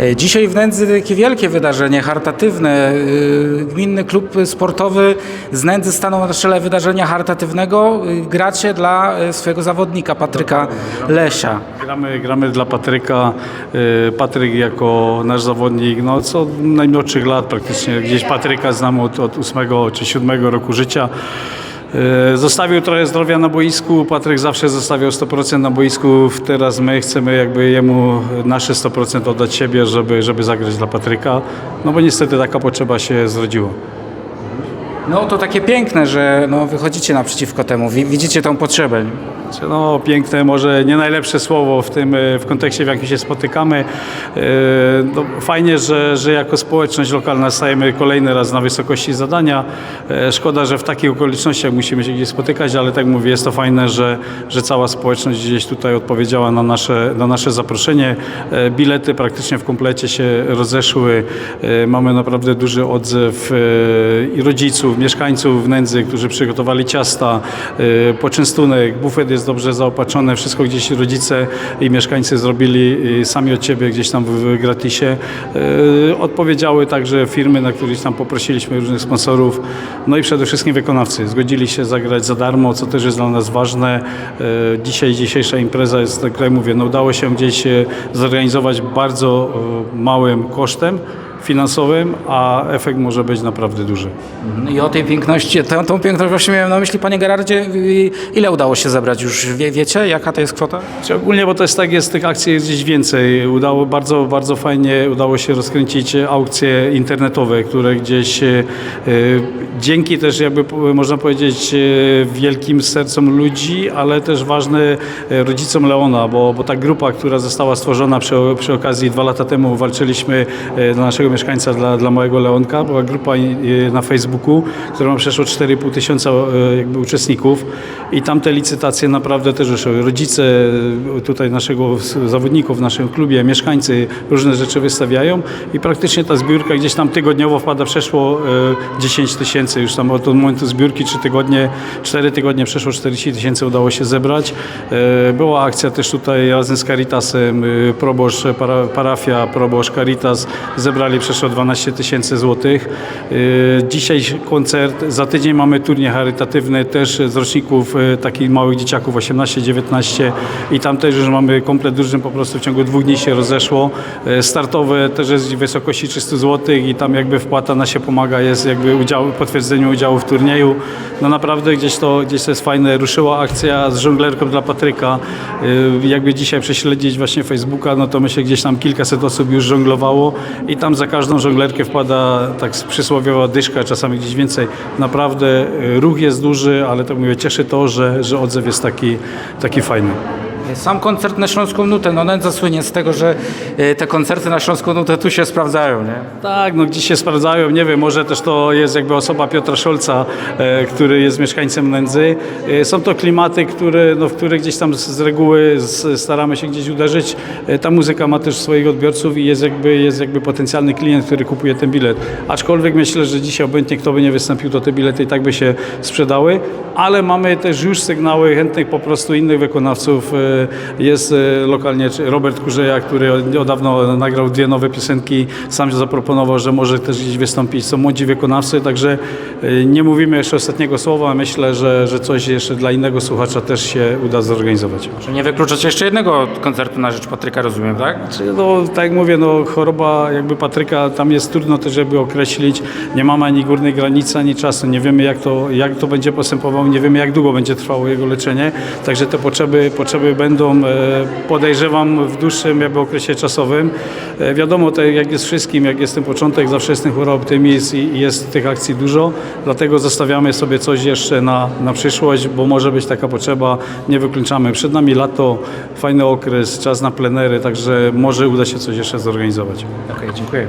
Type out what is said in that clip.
E, Dzisiaj w Nędzy takie wielkie wydarzenie charytatywne. E, Gminny klub sportowy z Nędzy stanął na czele wydarzenia charytatywnego. E, Gracie dla swojego zawodnika Patryka Lesia. Gramy, gramy dla Patryka. Patryk jako nasz zawodnik, no co od najmłodszych lat praktycznie. Gdzieś Patryka znam od, od 8 czy 7 roku życia. Y, Zostawił trochę zdrowia na boisku. Patryk zawsze zostawiał 100% na boisku. Teraz my chcemy jakby jemu nasze 100% oddać siebie, żeby, żeby zagrać dla Patryka. No bo niestety taka potrzeba się zrodziła. No to takie piękne, że no, wychodzicie naprzeciwko temu, wi- widzicie tą potrzebę. Czy No, piękne, może nie najlepsze słowo w tym e, w kontekście, w jakim się spotykamy. E, No, fajnie, że, że jako społeczność lokalna stajemy kolejny raz na wysokości zadania. E, Szkoda, że w takich okolicznościach musimy się gdzieś spotykać, ale tak mówię, jest to fajne, że, że cała społeczność gdzieś tutaj odpowiedziała na nasze, na nasze zaproszenie. Bilety praktycznie w komplecie się rozeszły. Mamy naprawdę duży odzew i rodziców, mieszkańców Nędzy, którzy przygotowali ciasta, e, poczęstunek, bufet jest dobrze zaopatrzony, wszystko gdzieś rodzice i mieszkańcy zrobili e, sami od siebie gdzieś tam w- gratisie. E, Odpowiedziały także firmy, na których tam poprosiliśmy różnych sponsorów, no i przede wszystkim wykonawcy. Zgodzili się zagrać za darmo, co też jest dla nas ważne. Dzisiaj dzisiejsza impreza jest, tak jak mówię, no udało się gdzieś zorganizować bardzo małym kosztem finansowym, a efekt może być naprawdę duży. I o tej piękności, tą, tą piękność właśnie miałem na myśli, panie Gerardzie, ile udało się zebrać już? Wie, wiecie, jaka to jest kwota? Ogólnie, bo to jest tak, jest tych akcji jest gdzieś więcej. Udało bardzo, bardzo fajnie udało się rozkręcić aukcje internetowe, które gdzieś e, dzięki też jakby można powiedzieć e, wielkim sercom ludzi, ale też ważne e, rodzicom Leona, bo, bo ta grupa, która została stworzona przy, przy okazji dwa lata temu walczyliśmy dla naszego mieszkańca, dla, dla małego Leonka, była grupa e, na Facebooku, która ma przeszło 4,5 tysiąca e, jakby uczestników. I tam te licytacje naprawdę też wyszły. Rodzice e, tutaj naszego zawodników w naszym klubie, mieszkańcy różne rzeczy wystawiają. I praktycznie ta zbiórka gdzieś tam tygodniowo wpada, przeszło e, 10 tysięcy. Już tam od momentu zbiórki, 3 tygodnie, 4 tygodnie przeszło 40 tysięcy udało się zebrać. E, Była akcja też tutaj razem z Caritasem, e, proboszcz, para, parafia, proboszcz, Caritas. Zebrali przeszło 12 tysięcy złotych. E, Dzisiaj koncert, za tydzień mamy turniej charytatywny też z roczników e, takich małych dzieciaków 18-19 i tam też już mamy komplet drużyn po prostu w ciągu dwóch dni się rozeszło. E, Startowe też jest w wysokości 300 zł i tam jakby wpłata na się pomaga, jest jakby udział, potwierdzenie udziału w turnieju. No naprawdę gdzieś to, gdzieś to jest fajne. Ruszyła akcja z żonglerką dla Patryka. Jakby dzisiaj prześledzić właśnie Facebooka, no to myślę gdzieś tam kilkaset osób już żonglowało i tam za każdą żonglerkę wpada tak przysłowiowa dyszka, czasami gdzieś więcej. Naprawdę e, ruch jest duży, ale tak mówię, cieszy to, że, że odzew jest taki, taki fajny. Sam koncert na Śląską Nutę, no Nędza słynie z tego, że y, te koncerty na Śląską Nutę tu się sprawdzają, nie? Tak, no gdzieś się sprawdzają, nie wiem, może też to jest jakby osoba Piotra Szolca, e, który jest mieszkańcem Nędzy. E, są to klimaty, które, no, w które gdzieś tam z, reguły staramy się gdzieś uderzyć. E, ta muzyka ma też swoich odbiorców i jest jakby, jest jakby potencjalny klient, który kupuje ten bilet. Aczkolwiek myślę, że dzisiaj obojętnie kto by nie wystąpił, to te bilety i tak by się sprzedały, ale mamy też już sygnały chętnych po prostu innych wykonawców. Jest e, lokalnie czy Robert Kurzeja, który od- niedawno nagrał dwie nowe piosenki, sam się zaproponował, że może też gdzieś wystąpić. Są młodzi wykonawcy, także e, nie mówimy jeszcze ostatniego słowa. Myślę, że, że coś jeszcze dla innego słuchacza też się uda zorganizować. Że nie wykluczacie jeszcze jednego koncertu na rzecz Patryka, rozumiem, tak? Czy, No, tak jak mówię, no, choroba jakby Patryka, tam jest trudno też żeby określić. Nie mamy ani górnej granicy, ani czasu. Nie wiemy jak to, jak to będzie postępowało, nie wiemy jak długo będzie trwało jego leczenie. Także te potrzeby, potrzeby będą, e, podejrzewam, w dłuższym jakby okresie czasowym. E, wiadomo, tak jak jest wszystkim, jak jest ten początek, zawsze jest ten chóra optymizm i, jest tych akcji dużo. Dlatego zostawiamy sobie coś jeszcze na, na przyszłość, bo może być taka potrzeba. Nie wykluczamy. Przed nami lato, fajny okres, czas na plenery, także może uda się coś jeszcze zorganizować. Okej, dziękuję.